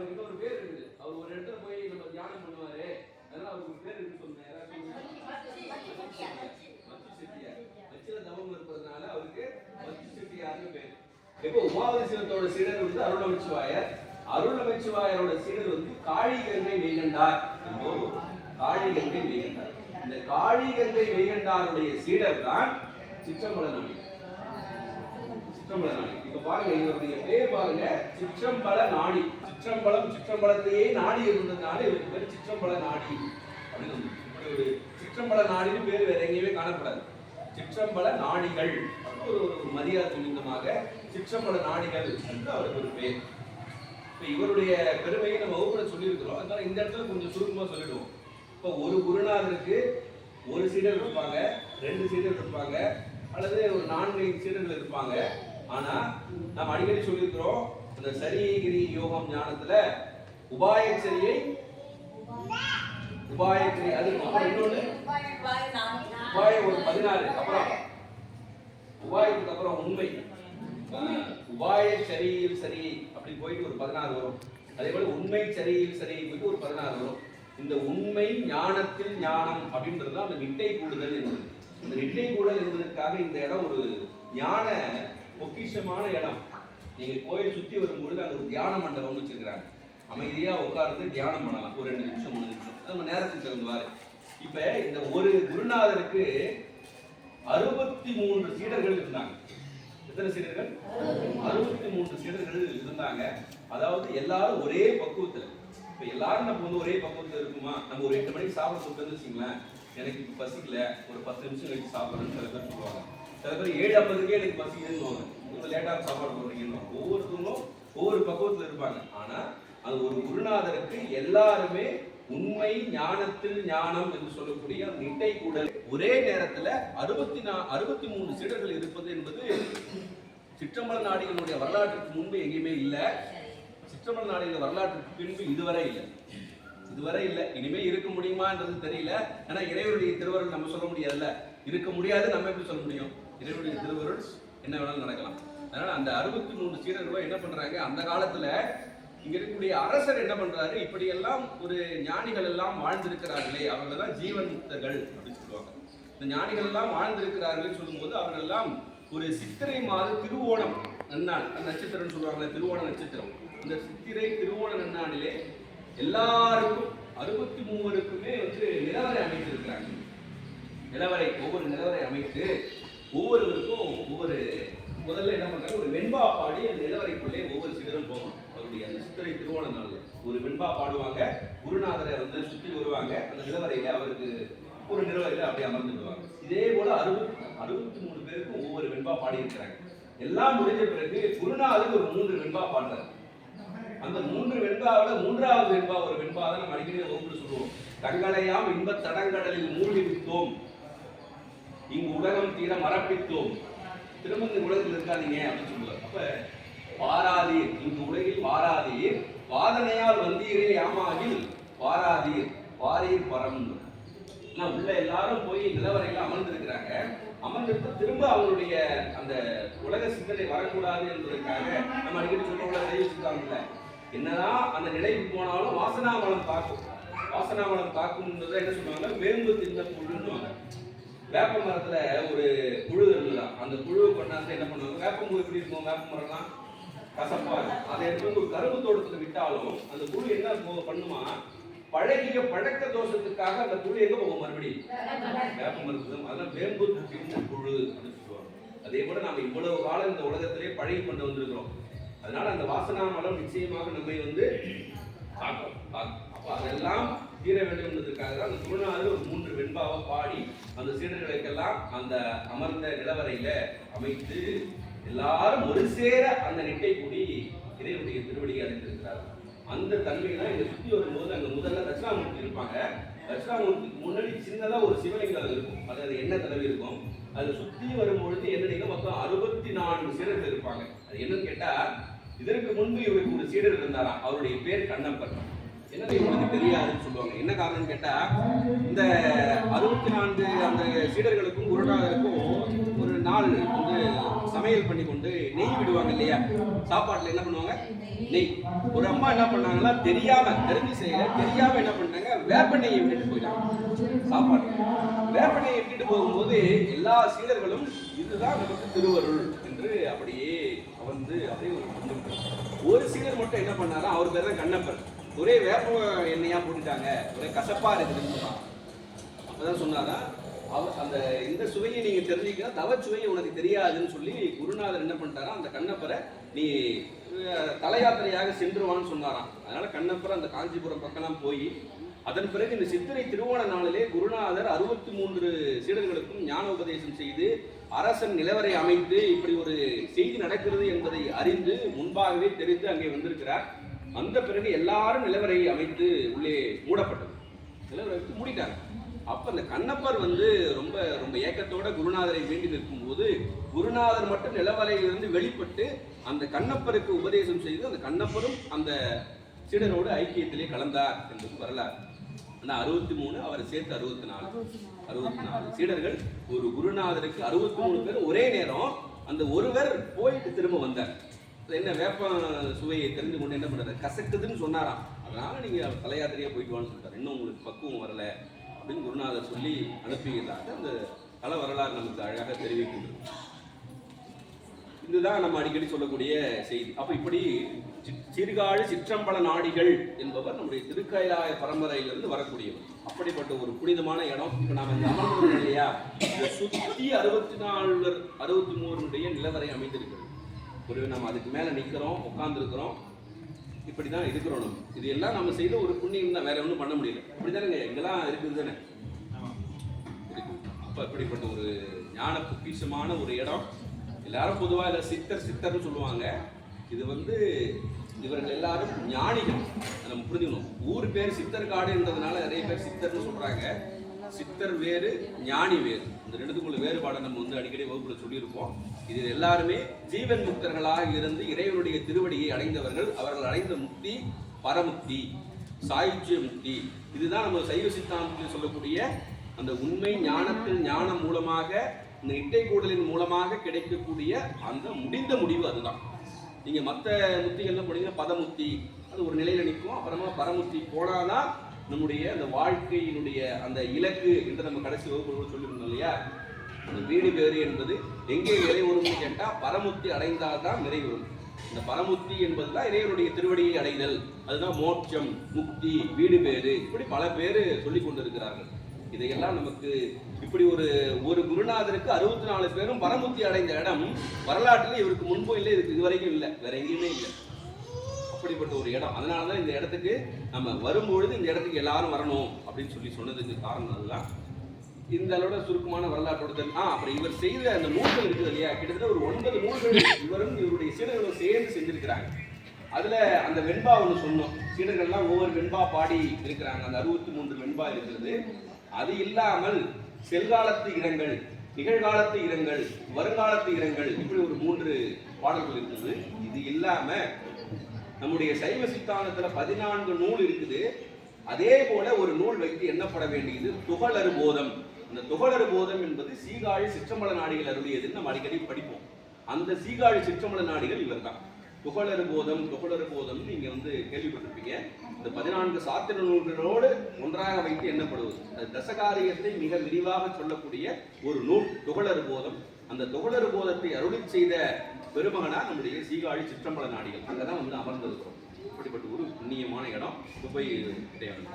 அவருக்கு ஒரு பேர் இருக்குது. அவர் ஒரு இடத்துல போய் நம்ம தியானம் பண்ணுவாரு. அதனால அவருக்கு ஒரு பேர் இருக்கு சொல்லுங்க மச்சு செட்டியார். மச்சில தவம் இருப்பதனால அவருக்கு மச்சு செட்டியார்னு பேர். இப்போ உமாவதி சிவத்தோட சீடர் வந்து அருள் நமச்சிவாயரோட சீடர் வந்து காளிகங்கை மெய்கண்டார் என்பவர் காளிகங்கை மெய்கண்டார் இந்த காளிகங்கை மெய்கண்டாருடைய சீடர் தான் சிற்றம்பல நம்பி சிற்றம்பல நாடி இப்ப பாருங்க இவருடைய பேர் பாருங்க சிற்றம்பல நாடி. சிற்றம்பலம் சிற்றம்பலத்தையே நாடி இருந்ததுனால இவருக்கு பேர் சிற்றம்பல நாடி அப்படின்னு ஒரு சிற்றம்பல நாடின்னு பேர் வேற எங்கேயுமே காணப்படாது. சிற்றம்பல நாடிகள் ஒரு ஒரு மரியாதை நிமித்தமாக சிற்றம்பல நாடிகள் என்று அவருக்கு ஒரு பேர். இப்ப இவருடைய பெருமையை நம்ம வகுப்புல சொல்லியிருக்கிறோம். அதனால இந்த இடத்துல கொஞ்சம் சுருக்கமா சொல்லிடுவோம். இப்போ ஒரு குருநாதருக்கு ஒரு சீடர் இருப்பாங்க ரெண்டு சீடர் இருப்பாங்க அல்லது ஒரு நான்கு சீடர்கள் இருப்பாங்க. ஆனா நம்ம அடிக்கடி சொல்லியிருக்கிறோம் அந்த சரியகிரி யோகம் ஞானத்துல உபாயச்சரியை உபாயச்சரி அது அப்புறம் இன்னொன்னு? உபாயம் ஒரு பதினாறு அப்புறம். உபாயத்துக்கு அப்புறம் உண்மை. உபாய சரியில் சரி அப்படி போயிட்டு ஒரு பதினாறு வரும். அதே போல உண்மை சரியில் சரி போயிட்டு ஒரு பதினாறு வரும். இந்த உண்மை ஞானத்தில் ஞானம் அப்படின்றது தான் அந்த நிட்டை கூடுதல் என்பது. இந்த நிட்டை கூடுதல் என்பதற்காக இந்த இடம் ஒரு ஞான பொக்கிஷமான இடம். நீங்கள் கோயில் சுற்றி வரும்பொழுது அங்கே ஒரு தியான மண்டபம் வச்சிருக்கிறாங்க. அமைதியா உட்கார்ந்து தியானம் பண்ணலாம். ஒரு ரெண்டு நிமிஷம் மூணு நிமிஷம். நம்ம நேரத்துக்கு தகுந்தவாறு. இப்போ இந்த ஒரு குருநாதருக்கு அறுபத்தி மூன்று சீடர்கள் இருந்தாங்க. எத்தனை சீடர்கள்? அறுபத்தி மூன்று சீடர்கள் இருந்தாங்க. அதாவது எல்லாரும் ஒரே பக்குவத்தில். இப்போ எல்லாரும் நம்ம வந்து ஒரே பக்குவத்தில் இருக்குமா? நம்ம ஒரு எட்டு மணிக்கு சாப்பிட சொல்லிட்டு வச்சுங்களேன் எனக்கு இப்போ பசிக்கல. ஒரு பத்து நிமிஷம் கழிச்சு சாப்பிட்றேன்னு சில பேர் சொல்லுவாங்க. சில பேர் ஏழு ஐம்பதுக்கே எனக்கு பசிக்குதுன்னு நீங்க லேட்டாக சாப்பாடு போடுறீங்கன்னு ஒவ்வொருத்தவங்களும் ஒவ்வொரு பக்குவத்தில் இருப்பாங்க. ஆனால் அது ஒரு குருநாதருக்கு எல்லாருமே உண்மை ஞானத்தில் ஞானம் என்று சொல்லக்கூடிய நிட்டை கூட ஒரே நேரத்தில் அறுபத்தி நா அறுபத்தி மூணு சீடர்கள் இருப்பது என்பது சிற்றம்பல நாடிகளுடைய வரலாற்றுக்கு முன்பு எங்கேயுமே இல்லை. சிற்றம்பல நாடுகள் வரலாற்றுக்கு பின்பு இதுவரை இல்லை. இதுவரை இல்லை. இனிமே இருக்க முடியுமான்றது தெரியல. ஏன்னா இறைவருடைய திருவருள் நம்ம சொல்ல முடியாதுல்ல. இருக்க முடியாது நம்ம எப்படி சொல்ல முடியும்? இதனுடைய திருவருள் என்ன வேணாலும் நடக்கலாம். அதனால அந்த அறுபத்தி மூணு சீரர்களும் என்ன பண்றாங்க? அந்த காலத்துல இங்க இருக்கக்கூடிய அரசர் என்ன பண்றாரு? இப்படியெல்லாம் ஒரு ஞானிகள் எல்லாம் வாழ்ந்திருக்கிறார்களே அவர்கள் தான் ஜீவன் முக்தர்கள் அப்படின்னு சொல்லுவாங்க. இந்த ஞானிகள் எல்லாம் வாழ்ந்திருக்கிறார்கள் சொல்லும்போது அவர்கள் எல்லாம் ஒரு சித்திரை மாத திருவோணம் நன்னாள். அந்த நட்சத்திரம்னு சொல்லுவாங்கல்ல திருவோண நட்சத்திரம். இந்த சித்திரை திருவோண நன்னாளிலே எல்லாருக்கும் அறுபத்தி மூவருக்குமே வந்து நிலவரை அமைத்திருக்கிறாங்க. நிலவரை ஒவ்வொரு நிலவரை அமைத்து ஒவ்வொருவருக்கும் ஒவ்வொரு முதல்ல என்ன பண்ணுறாங்க ஒரு வெண்பா பாடி அந்த இளவரைக்குள்ளே ஒவ்வொரு சிகரம் போகும். அவருடைய அந்த சித்திரை திருவோண நாள்ல ஒரு வெண்பா பாடுவாங்க. குருநாதரை வந்து சுற்றி வருவாங்க. அந்த நிலவரையில் அவருக்கு ஒரு நிலவரையில் அப்படியே அமர்ந்துடுவாங்க இதே போல அறுபத்தி அறுபத்தி மூணு பேருக்கும் ஒவ்வொரு வெண்பா பாடி இருக்கிறாங்க எல்லாம் முடிஞ்ச பிறகு குருநாதருக்கு ஒரு மூன்று வெண்பா பாடுறாரு. அந்த மூன்று வெண்பாவில் மூன்றாவது வெண்பா ஒரு வெண்பா தான் நம்ம அடிக்கடி வகுப்புல சொல்லுவோம். தங்களையாம் இன்பத் தடங்கடலில் மூழ்கி விட்டோம். இங்கு உலகம் தீர மரப்பித்தோம் திரும்ப இந்த உலகத்தில் இருக்காதீங்க அப்படின்னு சொல்லுவார். அப்ப வாராதீர் இங்கு உலகில் வாராதீர் வாதனையால் வந்தீரே யாமாவில் வாராதீர் வாரீர் பரம் ஆனால் உள்ள எல்லாரும் போய் நிலவரையில் அமர்ந்திருக்கிறாங்க. அமர்ந்திருக்க திரும்ப அவங்களுடைய அந்த உலக சிந்தனை வரக்கூடாது என்பதற்காக நம்ம அடிக்கடி சொல்றவங்கள தெரிவிச்சிருக்காங்கல்ல என்னதான் அந்த நிலைக்கு போனாலும் வாசனாமலம் தாக்கும் வாசனாமலம் தாக்கும்ன்றதை என்ன சொல்லுவாங்க? வேம்பு தின்ன புழுன்னுவாங்க வேப்ப மரத்துல ஒரு புழு இருந்ததாம் அந்த புழுவை கொண்டாந்து என்ன பண்ணுவாங்க? வேப்பம்பூ எப்படி இருக்கும்? வேப்ப மரம்லாம் கசப்பா அதை எடுத்து ஒரு கரும்பு தோட்டத்துல விட்டாலும் அந்த புழு என்ன பண்ணுமா? பழகிய பழக்க தோஷத்துக்காக அந்த புழு எங்க போகும் மறுபடியும்? வேப்ப மரத்துல அதெல்லாம் வேம்பு புழு அப்படின்னு சொல்லுவாங்க. அதே போல நாம இவ்வளவு காலம் இந்த உலகத்திலே பழகி கொண்டு வந்திருக்கிறோம். அதனால அந்த வாசனா மலம் நிச்சயமாக நம்மை வந்து தாக்கும் அப்ப அதெல்லாம் தீர வேண்டும் என்பதற்காக தான் அந்த குருநாதர் ஒரு மூன்று வெண்பாவை பாடி அந்த சீடர்களுக்கெல்லாம் அந்த அமர்ந்த நிலவரையில அமைத்து எல்லாரும் ஒரு சேர அந்த நெட்டை கூடி இறைவனுடைய திருவடியை அடைந்திருக்கிறார் அந்த தன்மை தான் இங்க சுத்தி வரும்போது அங்க முதல்ல தட்சிணாமூர்த்தி இருப்பாங்க. தட்சிணாமூர்த்திக்கு முன்னாடி சின்னதா ஒரு சிவலிங்கம் அது இருக்கும். அது அது என்ன தடவை இருக்கும்? அது சுத்தி வரும்பொழுது என்னன்னா மொத்தம் அறுபத்தி நான்கு சீடர்கள் இருப்பாங்க. அது என்னன்னு கேட்டா இதற்கு முன்பு இவருக்கு ஒரு சீடர் இருந்தாராம். அவருடைய பேர் கண்ணப்பன். என்ன இவங்களுக்கு தெரியாதுன்னு சொல்லுவாங்க. என்ன காரணம்னு கேட்டா இந்த அறுபத்தி நான்கு அந்த சீடர்களுக்கும் குருநாதருக்கும் ஒரு நாள் வந்து சமையல் பண்ணி கொண்டு நெய் விடுவாங்க இல்லையா? சாப்பாட்டுல என்ன பண்ணுவாங்க? நெய். ஒரு அம்மா என்ன பண்ணாங்கன்னா தெரியாம தெரிஞ்சு செய்யல தெரியாம என்ன பண்ணாங்க வேப்ப நெய்யை விட்டுட்டு போயிட்டாங்க. சாப்பாடு. வேப்ப நெய்யை விட்டுட்டு போகும்போது எல்லா சீடர்களும் இதுதான் நமக்கு திருவருள் என்று அப்படியே வந்து அப்படியே ஒரு கொண்டு ஒரு சீடர் மட்டும் என்ன பண்ணாரா? அவர் பேர் தான் கண்ணப்பர் ஒரே வேப்ப எண்ணெயாக போட்டுட்டாங்க. ஒரே கசப்பாக இருக்குதுன்னு சொன்னாங்க. அப்பதான் சொன்னாதான் அவர் அந்த இந்த சுவையை நீங்கள் தெரிஞ்சுக்கலாம் தவ சுவையை உனக்கு தெரியாதுன்னு சொல்லி குருநாதர் என்ன பண்ணிட்டாரா? அந்த கண்ணப்பரை நீ தலையாத்திரையாக சென்றுவான்னு சொன்னாராம். அதனால கண்ணப்பர் அந்த காஞ்சிபுரம் பக்கம்லாம் போய் அதன் பிறகு இந்த சித்திரை திருவோண நாளிலே குருநாதர் அறுபத்தி மூன்று சீடர்களுக்கும் ஞான உபதேசம் செய்து அரசன் நிலவரை அமைத்து இப்படி ஒரு செய்தி நடக்கிறது என்பதை அறிந்து முன்பாகவே தெரிந்து அங்கே வந்திருக்கிறார். வந்த பிறகு எல்லாரும் நிலவரை அமைத்து உள்ளே மூடப்பட்டது. நிலவரை வைத்து மூடிட்டாங்க. அப்ப அந்த கண்ணப்பர் வந்து ரொம்ப ரொம்ப ஏக்கத்தோட குருநாதரை வேண்டி நிற்கும்போது குருநாதர் மட்டும் நிலவரையிலிருந்து வெளிப்பட்டு அந்த கண்ணப்பருக்கு உபதேசம் செய்து அந்த கண்ணப்பரும் அந்த சீடனோடு ஐக்கியத்திலே கலந்தார் என்பது வரலாறு. ஆனால் அறுபத்தி மூணு அவரை சேர்த்து அறுபத்தி நாலு. அறுபத்தி நாலு சீடர்கள் ஒரு குருநாதருக்கு அறுபத்தி மூணு பேர் ஒரே நேரம் அந்த ஒருவர் போயிட்டு திரும்ப வந்தார். என்ன வேப்பம் சுவையை தெரிஞ்சு கொண்டு என்ன பண்றாரு கசக்குதுன்னு சொன்னாராம். அதனால நீங்க தலையாத்திரையா போயிட்டு வான்னு சொல்லிட்டார். இன்னும் உங்களுக்கு பக்குவம் வரல அப்படின்னு குருநாதர் சொல்லி அனுப்பியதாக அந்த தல வரலாறு நமக்கு அழகாக தெரிவிக்கின்றது. இதுதான் நம்ம அடிக்கடி சொல்லக்கூடிய செய்தி. அப்ப இப்படி சி- சீர்காழி சிற்றம்பல நாடிகள் என்பவர் நம்முடைய திருக்கைலாய பரம்பரையிலிருந்து வரக்கூடியவர். அப்படிப்பட்ட ஒரு புனிதமான இடம். இப்ப நாம இந்த அமர்ந்திருக்கோம் இல்லையா? இதை சுத்தி அறுபத்தி நாலு அறுபத்தி மூணுடைய நிலவரை அமைந்திருக்கிறது. ஒரு நம்ம அதுக்கு மேல நிக்கிறோம் இப்படி தான் இருக்கிறோம் நம்ம. இது எல்லாம் நம்ம செய்த ஒரு புண்ணியம் தான். வேற ஒன்றும் பண்ண முடியல. இப்படிதானேங்க இங்கெல்லாம் இருக்குது தானே? அப்போ இப்படிப்பட்ட ஒரு ஞான பொக்கிஷமான ஒரு இடம். எல்லாரும் பொதுவாக இல்லை சித்தர் சித்தர்னு சொல்லுவாங்க. இது வந்து இவர்கள் எல்லாரும் ஞானிகள். அதை நம்ம புரிஞ்சுக்கணும். ஊர் பேர் சித்தர் காடுன்றதுனால நிறைய பேர் சித்தர்னு சொல்கிறாங்க சித்தர் வேறு ஞானி வேறு. இந்த ரெண்டுத்துக்குள்ள வேறுபாடை நம்ம வந்து அடிக்கடி வகுப்பில் சொல்லியிருப்போம். இது எல்லாருமே ஜீவன் முக்தர்களாக இருந்து இறைவனுடைய திருவடியை அடைந்தவர்கள். அவர்கள் அடைந்த முக்தி பரமுக்தி சாயுஜ்ய முக்தி. இதுதான் நம்ம சைவ சித்தாந்தத்தில் சொல்லக்கூடிய அந்த உண்மை ஞானத்தில் ஞானம் மூலமாக இந்த இட்டை கூடலின் மூலமாக கிடைக்கக்கூடிய அந்த முடிந்த முடிவு அதுதான். நீங்கள் மற்ற முத்திகள்லாம் போனீங்கன்னா பதமுத்தி அது ஒரு நிலையில் நிற்கும். அப்புறமா பரமுத்தி போனாதான் நம்முடைய அந்த வாழ்க்கையினுடைய அந்த இலக்கு என்று நம்ம கடைசி வகுப்பு சொல்லியிருந்தோம் இல்லையா? அந்த வீடு பேறு என்பது எங்கே நிறைவுறும்னு கேட்டால் பரமுத்தி அடைந்தால்தான் நிறைவுறும் இந்த பரமுத்தி என்பதுதான் இறைவனுடைய திருவடியை அடைதல். அதுதான் மோட்சம் முக்தி வீடு பேறு இப்படி பல பேர் சொல்லி கொண்டிருக்கிறார்கள். இதையெல்லாம் நமக்கு இப்படி ஒரு ஒரு குருநாதருக்கு அறுபத்தி நாலு பேரும் பரமுத்தி அடைந்த இடம் வரலாற்றில் இவருக்கு முன்பும் இல்லை இதுக்கு இதுவரைக்கும் இல்லை. வேற எங்கேயுமே இல்லை. அப்படிப்பட்ட ஒரு இடம். அதனால தான் இந்த இடத்துக்கு நம்ம வரும்பொழுது இந்த இடத்துக்கு எல்லாரும் வரணும் அப்படின்னு சொல்லி சொன்னதுக்கு காரணம் அதுதான். இந்த அளவோட சுருக்கமான வரலாற்று கொடுத்தல் ஆ அப்புறம் இவர் செய்த அந்த நூல்கள் இருக்குது இல்லையா? கிட்டத்தட்ட ஒரு ஒன்பது நூல்கள் இவரும் இவருடைய சீடர்களும் சேர்ந்து செஞ்சிருக்கிறாங்க. அதுல அந்த வெண்பா ஒன்று சொன்னோம். சீடர்கள்லாம் ஒவ்வொரு வெண்பா பாடி இருக்கிறாங்க. அந்த அறுபத்தி மூன்று வெண்பா இருக்கிறது. அது இல்லாமல் செல்காலத்து இடங்கள் நிகழ்காலத்து இடங்கள் வருங்காலத்து இடங்கள் இப்படி ஒரு மூன்று பாடல்கள் இருக்குது. இது இல்லாம நம்முடைய சைவ சித்தாந்தத்துல பதினான்கு நூல் இருக்குது. அதே போல ஒரு நூல் வைத்து எண்ணப்பட வேண்டியது துகளறு போதம் இந்த துகளர் போதம் என்பது சீகாழி சிற்றம்பல நாடிகள் அருளியதுன்னு நம்ம அடிக்கடி படிப்போம். அந்த சீகாழி சிற்றம்பல நாடிகள் இவர்தான். துகளர் போதம் துகளர் போதம்னு நீங்க வந்து கேள்விப்பட்டிருப்பீங்க. இந்த பதினான்கு சாத்திர நூல்களோடு ஒன்றாக வைத்து எண்ணப்படுவது. அது தசகாரியத்தை மிக விரிவாக சொல்லக்கூடிய ஒரு நூல் துகளர் போதம். அந்த துகளர் போதத்தை அருளி செய்த பெருமகனா நம்முடைய சீகாழி சிற்றம்பல நாடிகள். அங்கதான் வந்து அமர்ந்திருக்கிறோம். அப்படிப்பட்ட ஒரு புண்ணியமான இடம் துபை தேவன்